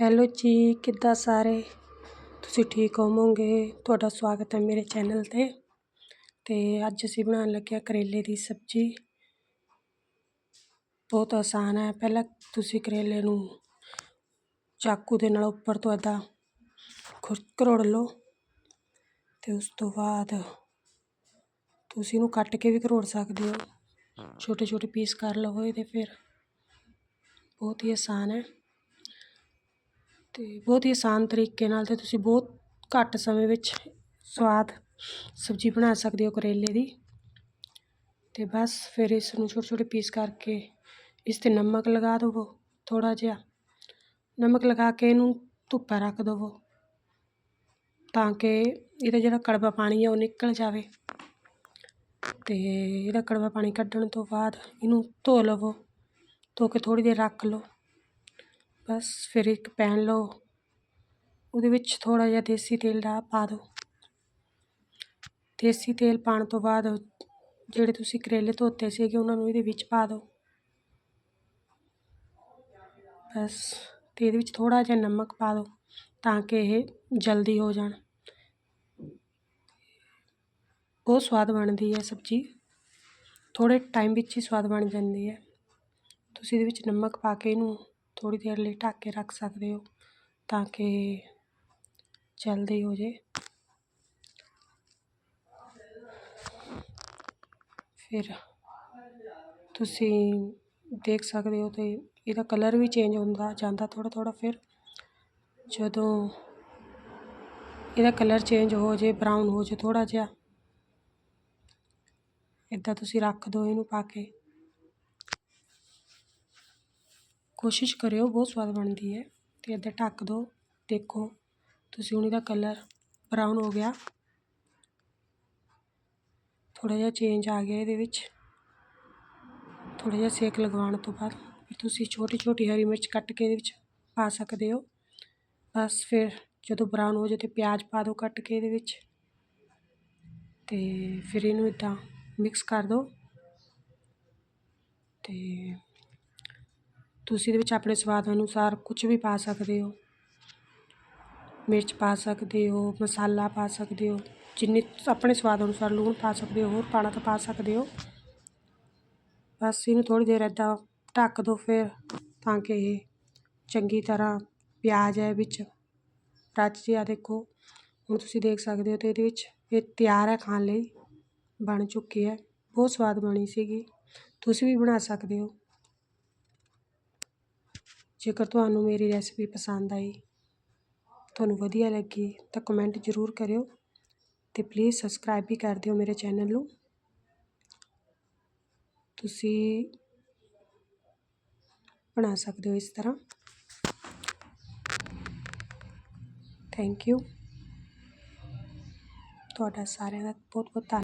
Hello ਜੀ, ਕਿੱਦਾਂ ਸਾਰੇ? ਤੁਸੀਂ ਠੀਕ ਹੋਵੋਗੇ? ਤੁਹਾਡਾ ਸਵਾਗਤ ਹੈ ਮੇਰੇ ਚੈਨਲ ਤੇ। ਅਤੇ ਅੱਜ ਅਸੀਂ ਬਣਾਉਣ ਲੱਗੇ ਹਾਂ ਕਰੇਲੇ ਦੀ ਸਬਜ਼ੀ। ਬਹੁਤ ਆਸਾਨ ਹੈ। ਪਹਿਲਾਂ ਤੁਸੀਂ ਕਰੇਲੇ ਨੂੰ ਚਾਕੂ ਦੇ ਨਾਲ ਉੱਪਰ ਤੋਂ ਇੱਦਾਂ ਖੁਰ ਕਰੋੜ ਲਓ। ਅਤੇ ਉਸ ਤੋਂ ਬਾਅਦ ਤੁਸੀਂ ਇਹਨੂੰ ਕੱਟ ਕੇ ਵੀ ਕਰੋੜ ਸਕਦੇ ਹੋ। ਛੋਟੇ ਛੋਟੇ ਪੀਸ ਕਰ ਲਵੋ ਇਹਦੇ ਫਿਰ। ਬਹੁਤ ਹੀ ਆਸਾਨ ਹੈ। ਅਤੇ ਬਹੁਤ ਹੀ ਆਸਾਨ ਤਰੀਕੇ ਨਾਲ ਤੇ ਤੁਸੀਂ ਬਹੁਤ ਘੱਟ ਸਮੇਂ ਵਿੱਚ ਸਵਾਦ ਸਬਜ਼ੀ ਬਣਾ ਸਕਦੇ ਹੋ ਕਰੇਲੇ ਦੀ। ਅਤੇ ਬਸ ਫਿਰ ਇਸ ਨੂੰ ਛੋਟੇ ਛੋਟੇ ਪੀਸ ਕਰਕੇ ਇਸ ਤੇ ਨਮਕ ਲਗਾ ਦੇਵੋ ਥੋੜ੍ਹਾ ਜਿਹਾ। ਨਮਕ ਲਗਾ ਕੇ ਇਹਨੂੰ ਧੁੱਪੇ ਰੱਖ ਦੇਵੋ ਤਾਂ ਕਿ ਇਹਦਾ ਜਿਹੜਾ ਕੜਵਾ ਪਾਣੀ ਆ ਉਹ ਨਿਕਲ ਜਾਵੇ। ਅਤੇ ਇਹਦਾ ਕੜਵਾ ਪਾਣੀ ਕੱਢਣ ਤੋਂ ਬਾਅਦ ਇਹਨੂੰ ਧੋ ਲਵੋ ਧੋ ਕੇ ਥੋੜ੍ਹੀ ਦੇਰ ਰੱਖ ਲਓ। ਬਸ ਫਿਰ ਇੱਕ ਪੈਨ ਲਓ, ਉਹਦੇ ਵਿੱਚ ਥੋੜ੍ਹਾ ਜਿਹਾ ਦੇਸੀ ਤੇਲ ਦਾ ਪਾ ਦਿਓ। ਦੇਸੀ ਤੇਲ ਪਾਉਣ ਤੋਂ ਬਾਅਦ ਜਿਹੜੇ ਤੁਸੀਂ ਕਰੇਲੇ ਧੋਤੇ ਸੀਗੇ, ਉਹਨਾਂ ਨੂੰ ਇਹਦੇ ਵਿੱਚ ਪਾ ਦਿਓ। ਬਸ ਅਤੇ ਇਹਦੇ ਵਿੱਚ ਥੋੜ੍ਹਾ ਜਿਹਾ ਨਮਕ ਪਾ ਦਿਓ ਤਾਂ ਕਿ ਇਹ ਜਲਦੀ ਹੋ ਜਾਣ। ਬਹੁਤ ਸਵਾਦ ਬਣਦੀ ਹੈ ਸਬਜ਼ੀ। ਥੋੜ੍ਹੇ ਟਾਈਮ ਵਿੱਚ ਹੀ ਸਵਾਦ ਬਣ ਜਾਂਦੀ ਹੈ। ਤੁਸੀਂ ਇਹਦੇ ਵਿੱਚ ਨਮਕ ਪਾ ਕੇ ਇਹਨੂੰ ਥੋੜੀ ਦੇਰ ਲਈ ਢੱਕ ਕੇ ਰੱਖ ਸਕਦੇ ਹੋ ਤਾਂ ਕਿ ਜਲਦੀ ਹੋ ਜੇ। ਫਿਰ ਤੁਸੀਂ ਦੇਖ ਸਕਦੇ ਹੋ ਤੇ ਇਹਦਾ ਕਲਰ ਵੀ ਚੇਂਜ ਹੁੰਦਾ ਜਾਂਦਾ ਥੋੜ੍ਹਾ ਥੋੜ੍ਹਾ। ਫਿਰ ਜਦੋਂ ਇਹਦਾ ਕਲਰ ਚੇਂਜ ਹੋ ਜੇ ਬਰਾਊਨ ਹੋ ਜੇ ਥੋੜ੍ਹਾ ਜਿਹਾ ਇੱਦਾਂ ਤੁਸੀਂ ਰੱਖ ਦਿਓ ਇਹਨੂੰ ਪਾ ਕੇ। ਕੋਸ਼ਿਸ਼ ਕਰਿਓ, ਬਹੁਤ ਸਵਾਦ ਬਣਦੀ ਹੈ। ਅਤੇ ਇੱਦਾਂ ਢੱਕ ਦਿਓ ਦੇਖੋ। ਤੁਸੀਂ ਹੁਣ ਇਹਦਾ ਕਲਰ ਬਰਾਊਨ ਹੋ ਗਿਆ। ਥੋੜ੍ਹਾ ਜਿਹਾ ਚੇਂਜ ਆ ਗਿਆ ਇਹਦੇ ਵਿੱਚ। ਥੋੜ੍ਹਾ ਜਿਹਾ ਸੇਕ ਲਗਵਾਉਣ ਤੋਂ ਬਾਅਦ ਫਿਰ ਤੁਸੀਂ ਛੋਟੀ ਛੋਟੀ ਹਰੀ ਮਿਰਚ ਕੱਟ ਕੇ ਇਹਦੇ ਵਿੱਚ ਪਾ ਸਕਦੇ ਹੋ। ਬਸ ਫਿਰ ਜਦੋਂ ਬਰਾਊਨ ਹੋ ਜਾਏ ਤਾਂ ਪਿਆਜ਼ ਪਾ ਦਿਓ ਕੱਟ ਕੇ ਇਹਦੇ ਵਿੱਚ। ਅਤੇ ਫਿਰ ਇਹਨੂੰ ਇੱਦਾਂ ਮਿਕਸ ਕਰ ਦਿਓ ਅਤੇ ਤੁਸੀਂ ਇਹਦੇ ਵਿੱਚ ਆਪਣੇ ਸਵਾਦ ਅਨੁਸਾਰ ਕੁਛ ਵੀ ਪਾ ਸਕਦੇ ਹੋ। ਮਿਰਚ ਪਾ ਸਕਦੇ ਹੋ, ਮਸਾਲਾ ਪਾ ਸਕਦੇ ਹੋ, ਜਿੰਨੇ ਆਪਣੇ ਸਵਾਦ ਅਨੁਸਾਰ ਲੂਣ ਪਾ ਸਕਦੇ ਹੋ, ਹੋਰ ਪਾਣਾ ਤਾਂ ਪਾ ਸਕਦੇ ਹੋ। ਬਸ ਇਹਨੂੰ ਥੋੜੀ ਦੇਰ ਇੱਦਾਂ ਢੱਕ ਦਿਓ ਫਿਰ, ਤਾਂ ਕਿ ਇਹ ਚੰਗੀ ਤਰ੍ਹਾਂ ਪਿਆਜ਼ ਹੈ ਵਿੱਚ। ਰਚ ਜਿਆ ਦੇਖੋ, ਹੁਣ ਤੁਸੀਂ ਦੇਖ ਸਕਦੇ ਹੋ ਤੇ ਇਹਦੇ ਵਿੱਚ ਇਹ ਤਿਆਰ ਹੈ ਖਾਣ ਲਈ, ਬਣ ਚੁੱਕੀ ਹੈ, ਬਹੁਤ ਸਵਾਦ ਬਣੀ ਸੀਗੀ। ਤੁਸੀਂ ਵੀ ਬਣਾ ਸਕਦੇ ਹੋ। ਜੇਕਰ ਤੁਹਾਨੂੰ ਮੇਰੀ ਰੈਸਪੀ ਪਸੰਦ ਆਈ, ਤੁਹਾਨੂੰ ਵਧੀਆ ਲੱਗੀ, ਤਾਂ ਕਮੈਂਟ ਜ਼ਰੂਰ ਕਰਿਓ ਅਤੇ ਪਲੀਜ਼ ਸਬਸਕ੍ਰਾਈਬ ਵੀ ਕਰ ਦਿਓ ਮੇਰੇ ਚੈਨਲ ਨੂੰ। ਤੁਸੀਂ ਬਣਾ ਸਕਦੇ ਹੋ ਇਸ ਤਰ੍ਹਾਂ। ਥੈਂਕ ਯੂ ਤੁਹਾਡਾ ਸਾਰਿਆਂ ਦਾ ਬਹੁਤ ਬਹੁਤ ਧੰਨਵਾਦ